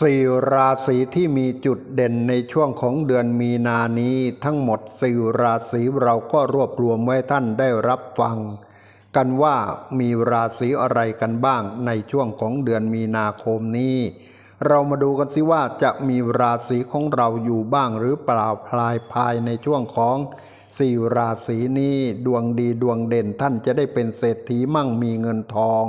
สี่ราศีที่มีจุดเด่นในช่วงของเดือนมีนานี้ ทั้งหมดสี่ราศีเราก็รวบรวมไว้ท่านได้รับฟัง กันว่ามีราศีอะไรกันบ้างในช่วงของเดือนมีนาคมนี้ เรามาดูกันสิว่าจะมีราศีของเราอยู่บ้างหรือเปล่าพลายภายในช่วงของสี่ราศีนี้ดวงดีดวงเด่นท่านจะได้เป็นเศรษฐีมั่งมีเงินทอง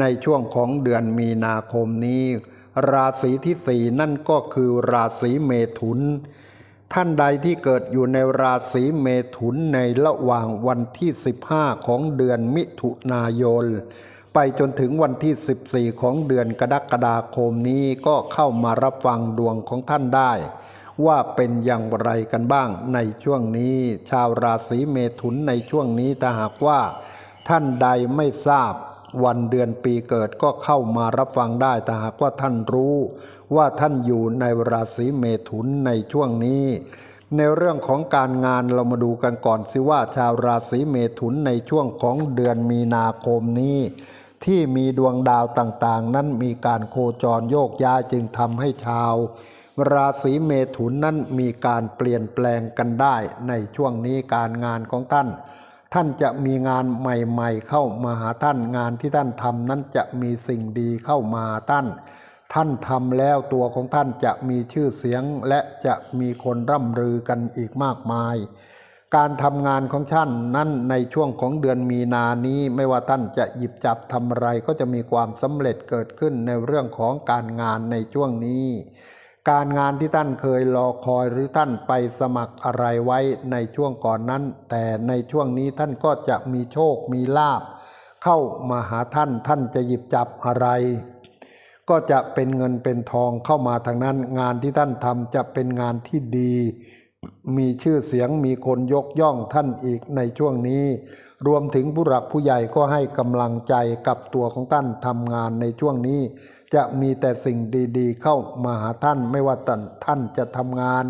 ในช่วงของเดือนมีนาคมนี้ ราศีที่สี่นั่นก็คือราศีเมถุน ท่านใดที่เกิดอยู่ในราศีเมถุนในระหว่างวันที่ 15 ของเดือนมิถุนายน ไปจนถึงวันที่ 14 ของเดือนกรกฎาคมนี้ก็เข้ามารับฟังดวงของท่านได้ ว่าเป็นอย่างไรกันบ้างในช่วงนี้ ชาวราศีเมถุนในช่วงนี้ถ้าหากว่า ท่านใดไม่ทราบ วันเดือนปีเกิดก็เข้ามารับฟังได้แต่หากว่าท่านรู้ว่าท่านอยู่ในราศีเมถุนในช่วงนี้ ในเรื่องของการงานเรามาดูกันก่อนสิว่าชาวราศีเมถุนในช่วงของเดือนมีนาคมนี้ ที่มีดวงดาวต่างๆ นั้นมีการโคจรโยกย้ายจึงทำให้ชาว ราศีเมถุนนั้นมีการเปลี่ยนแปลงกันได้ในช่วงนี้การงานของท่าน ท่านจะมีงานใหม่ ๆ เข้ามาหาท่านงานที่ท่านทำนั้นจะมีสิ่งดีเข้ามาท่าน ท่านทำแล้วตัวของท่านจะมีชื่อเสียงและจะมีคนร่ำลือกันอีกมากมาย การทำงานของท่านนั้นในช่วงของเดือนมีนานี้ไม่ว่าท่านจะหยิบจับทำอะไรก็จะมีความสำเร็จเกิดขึ้นในเรื่องของการงานในช่วงนี้ การงานที่ท่านเคยรอคอยหรือท่านไปสมัครอะไรไว้ในช่วงก่อนนั้น แต่ในช่วงนี้ท่านก็จะมีโชคมีลาบ เข้ามาหาท่านท่านจะหยิบจับอะไร ก็จะเป็นเงินเป็นทองเข้ามาทางนั้น งานที่ท่านทำจะเป็นงานที่ดี มีชื่อเสียงมีคนยกย่องท่านอีกในช่วงนี้ รวมถึงผู้หลักผู้ใหญ่ก็ให้กำลังใจกับตัวของท่านทำงานในช่วงนี้ จะมีแต่สิ่งดีๆ เข้ามาหาท่านไม่ว่าท่านท่านจะทำงาน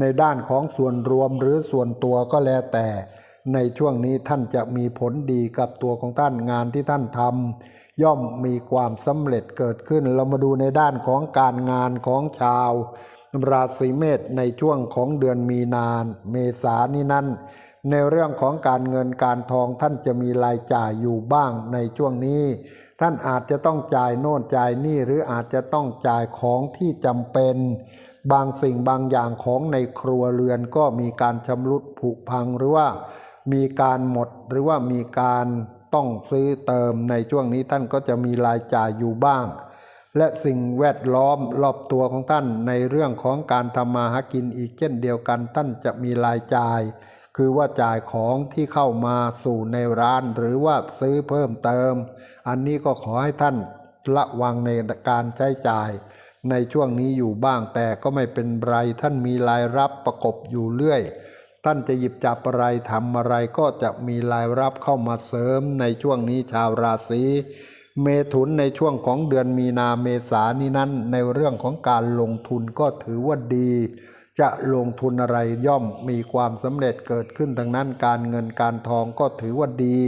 ในด้านของส่วนรวมหรือส่วนตัวก็แล้วแต่ในช่วงนี้ท่านจะมีผลดีกับตัวของท่านงานที่ท่านทำย่อมมีความสำเร็จเกิดขึ้น เรามาดูในด้านของการงานของชาว ราศีเมษในช่วงของเดือนมีนานเมษานี่นั้น ในเรื่องของการเงินการทองท่านจะมีรายจ่ายอยู่บ้างในช่วงนี้ ท่านอาจจะต้องจ่ายโน่นจ่ายนี่หรืออาจจะต้องจ่ายของที่จำเป็น บางสิ่งบางอย่างของในครัวเรือนก็มีการชำรุดผุพังหรือว่ามีการหมดหรือว่ามีการต้องซื้อเติมในช่วงนี้ท่านก็จะมีรายจ่ายอยู่บ้าง และสิ่งแวดล้อมรอบตัวของท่านในเรื่องของการทำมาหากินอีกเช่นเดียวกัน ท่านจะมีรายจ่าย คือว่าจ่ายของที่เข้ามาสู่ในร้าน หรือว่าซื้อเพิ่มเติม อันนี้ก็ขอให้ท่านระวังในการใช้จ่าย ในช่วงนี้อยู่บ้างแต่ก็ไม่เป็นไรท่านมีรายรับประกบอยู่เรื่อย ท่านจะหยิบจับอะไรทำอะไรก็จะมีรายรับเข้ามาเสริมในช่วงนี้ชาวราศี เมถุนในช่วงของเดือนมีนาเมษานี้นั้น ในเรื่องของการลงทุนก็ถือว่าดี จะลงทุนอะไรย่อมมีความสำเร็จเกิดขึ้นทางนั้นการเงินการทองก็ถือว่าดี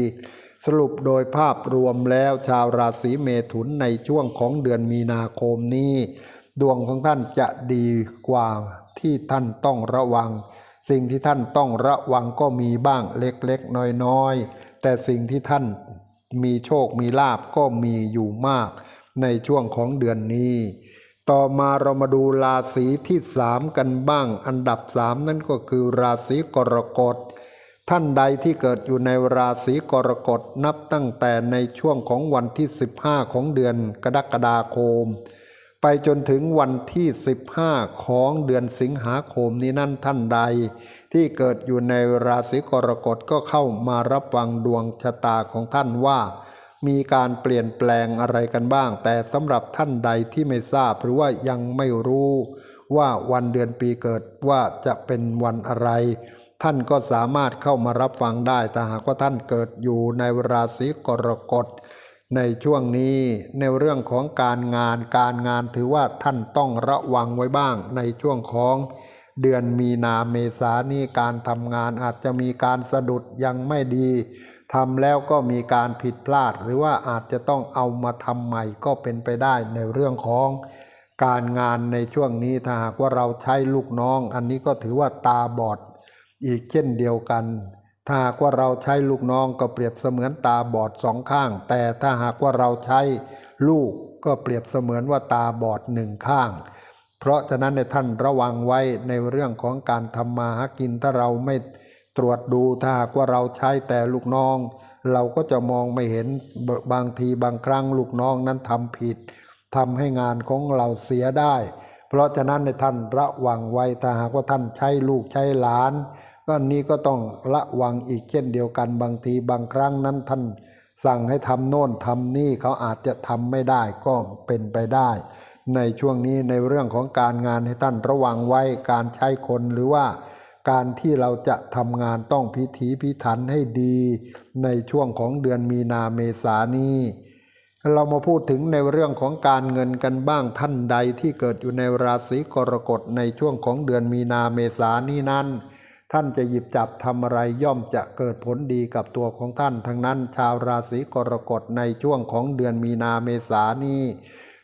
สรุปโดยภาพรวมแล้วชาวราศีเมถุนในช่วงของเดือนมีนาคมนี้ ดวงของท่านจะดีกว่าที่ท่านต้องระวังสิ่งที่ท่านต้องระวังก็มีบ้างเล็กๆ น้อยๆ แต่สิ่งที่ท่าน มีโชคมีลาบก็มีอยู่มาก ในช่วงของเดือนนี้ ต่อมาเรามาดูราศีที่สามกันบ้าง อันดับสามนั่นก็คือราศีกรกฎท่านใดที่เกิดอยู่ในราศีกรกฎนับตั้งแต่ในช่วงของวันที่ 15 ของเดือนกรกฎาคม ไปจนถึงวันที่ 15 ของเดือนสิงหาคมนี้นั่นท่านใด ที่เกิดอยู่ในราศีกรกฎก็เข้ามารับฟังดวงชะตาของท่านว่า มีการเปลี่ยนแปลงอะไรกันบ้าง แต่สำหรับท่านใดที่ไม่ทราบหรือว่ายังไม่รู้ว่าวันเดือนปีเกิดว่าจะเป็นวันอะไร ท่านก็สามารถเข้ามารับฟังได้แต่หากว่าท่านเกิดอยู่ในราศีกรกฎ ในช่วงนี้ในเรื่องของการงานการงานถือว่าท่านต้องระวังไว้บ้าง ในช่วงของเดือนมีนาเมษานี้การทำงานอาจจะมีการสะดุดยังไม่ดีทำแล้วก็มีการผิดพลาด หรือว่าอาจจะต้องเอามาทำใหม่ก็เป็นไปได้ในเรื่องของการงานในช่วงนี้ถ้าหากว่าเราใช้ลูกน้อง อันนี้ก็ถือว่าตาบอดอีกเช่นเดียวกัน ถ้าหากว่าเราใช้ลูกน้องก็เปรียบเสมือนตาบอดสองข้าง แต่ถ้าหากว่าเราใช้ลูกก็เปรียบเสมือนว่าตาบอดหนึ่งข้าง เพราะฉะนั้นในท่านระวังไว้ในเรื่องของการทำมาหากินถ้าเราไม่ตรวจดูถ้าหากว่าเราใช้แต่ลูกน้อง เราก็จะมองไม่เห็นบางทีบางครั้งลูกน้องนั้นทำผิดทำให้งานของเราเสียได้ เพราะฉะนั้นในท่านระวังไว้ถ้าหากว่าท่านใช้ลูกใช้หลาน ก็นี้ก็ต้องระวังอีกเช่นเดียวกันบางทีบางครั้งนั้นท่านสั่งให้ทำโน่นทำนี่เขาอาจจะทำไม่ได้ก็เป็นไปได้ ในช่วงนี้ในเรื่องของการงานให้ท่านระวังไว้การใช้คนหรือว่าการที่เราจะทำงานต้องพิถีพิถันให้ดี ในช่วงของเดือนมีนาเมษานี้เรามาพูดถึงในเรื่องของการเงินกันบ้างท่านใดที่เกิดอยู่ในราศีกรกฎในช่วงของเดือนมีนาเมษานี้นั้น ท่านจะหยิบจับทำอะไรย่อมจะเกิดผลดีกับตัวของท่าน ทั้งนั้นชาวราศีกรกฎในช่วงของเดือนมีนาเมษานี้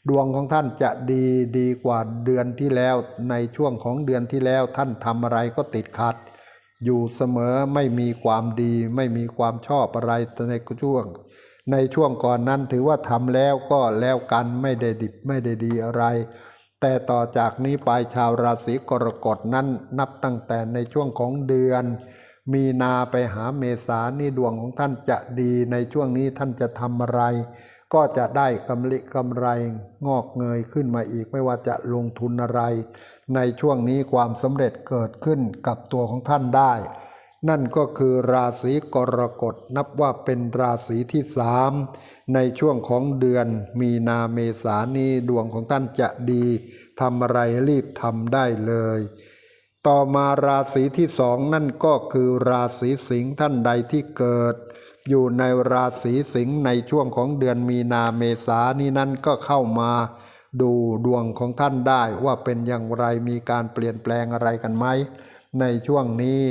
ดวงของท่านจะดีดีกว่าเดือนที่แล้ว ในช่วงของเดือนที่แล้วท่านทำอะไรก็ติดขัด อยู่เสมอไม่มีความดี ไม่มีความชอบอะไรในช่วง ในช่วงก่อนนั้นถือว่าทำแล้วก็แล้วกันไม่ได้ดิบไม่ได้ดีอะไร แต่ต่อจากนี้ไปชาวราศีกรกฎนั้นนับตั้งแต่ในช่วงของเดือน มีนาไปหาเมษานี่ดวงของท่านจะดีในช่วงนี้ท่านจะทำอะไร ก็จะได้กำลิกำไร งอกเงยขึ้นมาอีกไม่ว่าจะลงทุนอะไร ในช่วงนี้ความสำเร็จเกิดขึ้นกับตัวของท่านได้ นั่นก็คือราศีกรกฎนับว่าเป็นราศีที่สามในช่วงของเดือนมีนาเมษานี้ดวงของท่านจะดีทำอะไรรีบทำได้เลย ต่อมาราศีที่สองนั่นก็คือราศีสิงห์ท่านใดที่เกิด อยู่ในราศีสิงห์ในช่วงของเดือนมีนาเมษานี้นั้นก็เข้ามาดูดวงของท่านได้ว่าเป็นอย่างไรมีการเปลี่ยนแปลงอะไรกันไหมในช่วงนี้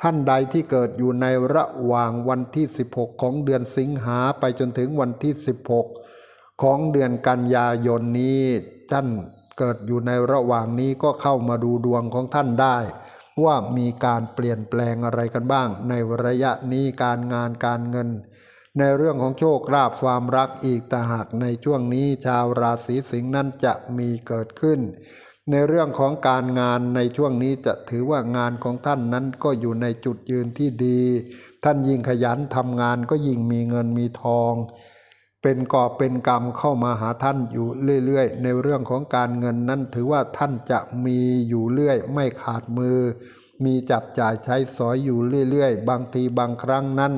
ท่านใดที่เกิดอยู่ในระหว่างวันที่ 16 ของเดือนสิงหาไปจนถึงวันที่ 16 ของเดือนกันยายนนี้ท่านเกิดอยู่ในระหว่างนี้ก็เข้ามาดูดวงของท่านได้ ว่ามีการเปลี่ยนแปลงอะไรกันบ้าง ในระยะนี้การงานการเงิน ในเรื่องของโชคลาภความรักอีกแต่หากในช่วงนี้ชาวราศีสิงห์นั้นจะมีเกิดขึ้น ในเรื่องของการงานในช่วงนี้จะถือว่างานของท่านนั้นก็อยู่ในจุดยืนที่ดี ท่านยิ่งขยันทำงานก็ยิ่งมีเงินมีทอง เป็นก่อเป็นกรรมเข้ามาหาท่านอยู่เรื่อยๆ ในเรื่องของการเงินนั้นถือว่าท่านจะมีอยู่เรื่อย ไม่ขาดมือ มีจับจ่ายใช้สอยอยู่เรื่อยๆ บางทีบางครั้งนั้น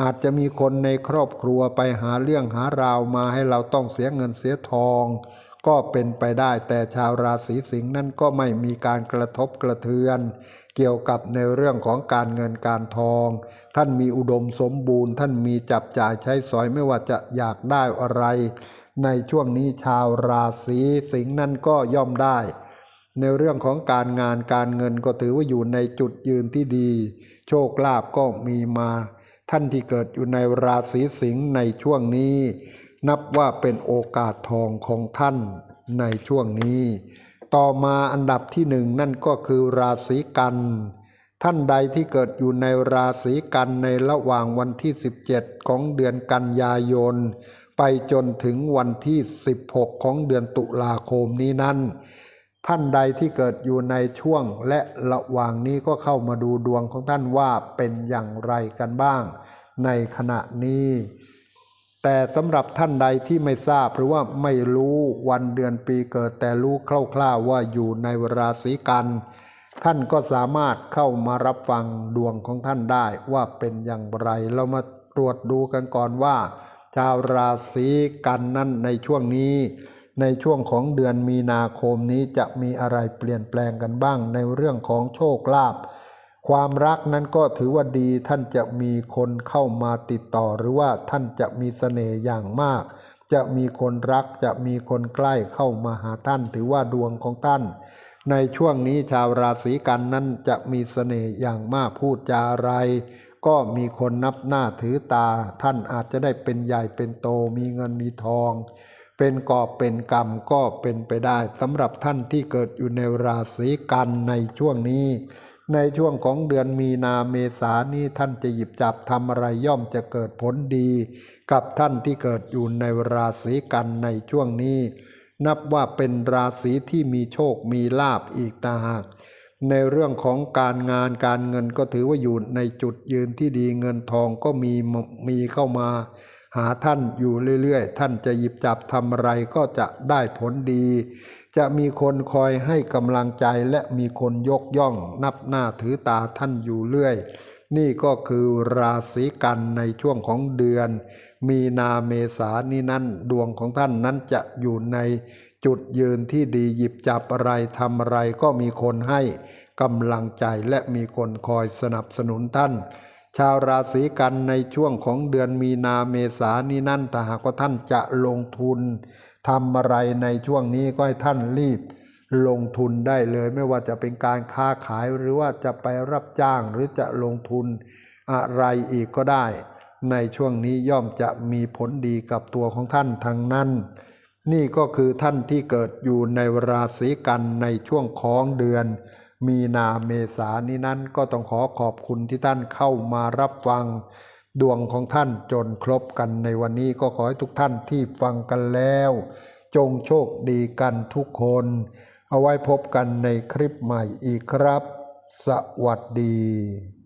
อาจจะมีคนในครอบครัวไปหาเรื่องหาราวมาให้เราต้องเสียเงินเสียทอง ก็เป็นไปได้แต่ชาวราศีสิงห์นั้นก็ไม่มีการกระทบกระเทือน เกี่ยวกับในเรื่องของการเงินการทอง ท่านมีอุดมสมบูรณ์ ท่านมีจับจ่ายใช้สอยไม่ว่าจะอยากได้อะไร ในช่วงนี้ชาวราศีสิงห์นั้นก็ย่อมได้ ในเรื่องของการงานการเงินก็ถือว่าอยู่ในจุดยืนที่ดี โชคลาภก็มีมา ท่านที่เกิดอยู่ในราศีสิงห์ในช่วงนี้ นับว่าเป็นโอกาสทองของท่านในช่วงนี้ ต่อมาอันดับที่หนึ่งนั่นก็คือราศีกัน ท่านใดที่เกิดอยู่ในราศีกันในระหว่างวันที่ 17 ของเดือนกันยายน ไปจนถึงวันที่ 16 ของเดือนตุลาคมนี้นั้นท่านใดที่เกิดอยู่ในช่วงและระหว่างนี้ก็เข้ามาดูดวงของท่านว่าเป็นอย่างไรกันบ้าง ในขณะนี้ แต่สำหรับท่านใดที่ไม่ทราบหรือว่าไม่รู้วันเดือนปีเกิดแต่รู้คร่าวๆว่าอยู่ในราศีกัน ท่านก็สามารถเข้ามารับฟังดวงของท่านได้ว่าเป็นอย่างไร เรามาตรวจดูกันก่อนว่า ชาวราศีกันนั้นในช่วงนี้ ในช่วงของเดือนมีนาคมนี้จะมีอะไรเปลี่ยนแปลงกันบ้างในเรื่องของโชคลาภ ความรักนั้นก็ถือว่าดีท่านจะมีคนเข้ามาติดต่อ หรือว่าท่านจะมีเสน่ห์อย่างมาก จะมีคนรักจะมีคนใกล้เข้ามาหาท่าน ถือว่าดวงของท่าน ในช่วงนี้ชาวราศีกันนั้นจะมีเสน่ห์อย่างมากพูดจาอะไร ก็มีคนนับหน้าถือตา ท่านอาจจะได้เป็นใหญ่เป็นโตมีเงินมีทอง เป็นกอบเป็นกรรมก็เป็นไปได้สำหรับท่านที่เกิดอยู่ในราศีกันในช่วงนี้ ในช่วงของเดือนมีนาเมษานี้ท่านจะหยิบจับทำอะไรย่อมจะเกิดผลดี กับท่านที่เกิดอยู่ในราศีกันในช่วงนี้ นับว่าเป็นราศีที่มีโชคมีลาบอีกต่างหากในเรื่องของการงานการเงินก็ถือว่าอยู่ในจุดยืนที่ดีเงินทองก็มีมีเข้ามา หาท่านอยู่เรื่อยๆ ท่านจะหยิบจับทำอะไรก็จะได้ผลดี จะมีคนคอยให้กำลังใจและมีคนยกย่อง นับหน้าถือตาท่านอยู่เรื่อย นี่ก็คือราศีกันในช่วงของเดือน มีนาเมษานี้นั้นดวงของท่านนั้นจะอยู่ในจุดยืนที่ดีหยิบจับอะไรทำอะไรก็มีคนให้กำลังใจและมีคนคอยสนับสนุนท่าน ชาวราศีกันในช่วงของเดือนมีนาเมษานี้นั่นถ้าหากว่าท่านจะลงทุนทำอะไรในช่วงนี้ก็ให้ท่านรีบลงทุนได้เลยไม่ว่าจะเป็นการค้าขายหรือว่าจะไปรับจ้างหรือจะลงทุนอะไรอีกก็ได้ ในช่วงนี้ย่อมจะมีผลดีกับตัวของท่านทั้งนั้น นี่ก็คือท่านที่เกิดอยู่ในราศีกันในช่วงของเดือน มีนาเมษานี้นั้นก็ต้องขอขอบคุณที่ท่านเข้ามารับฟัง ดวงของท่านจนครบกันในวันนี้ก็ขอให้ทุกท่านที่ฟังกันแล้ว จงโชคดีกันทุกคน เอาไว้พบกันในคลิปใหม่อีกครับ สวัสดี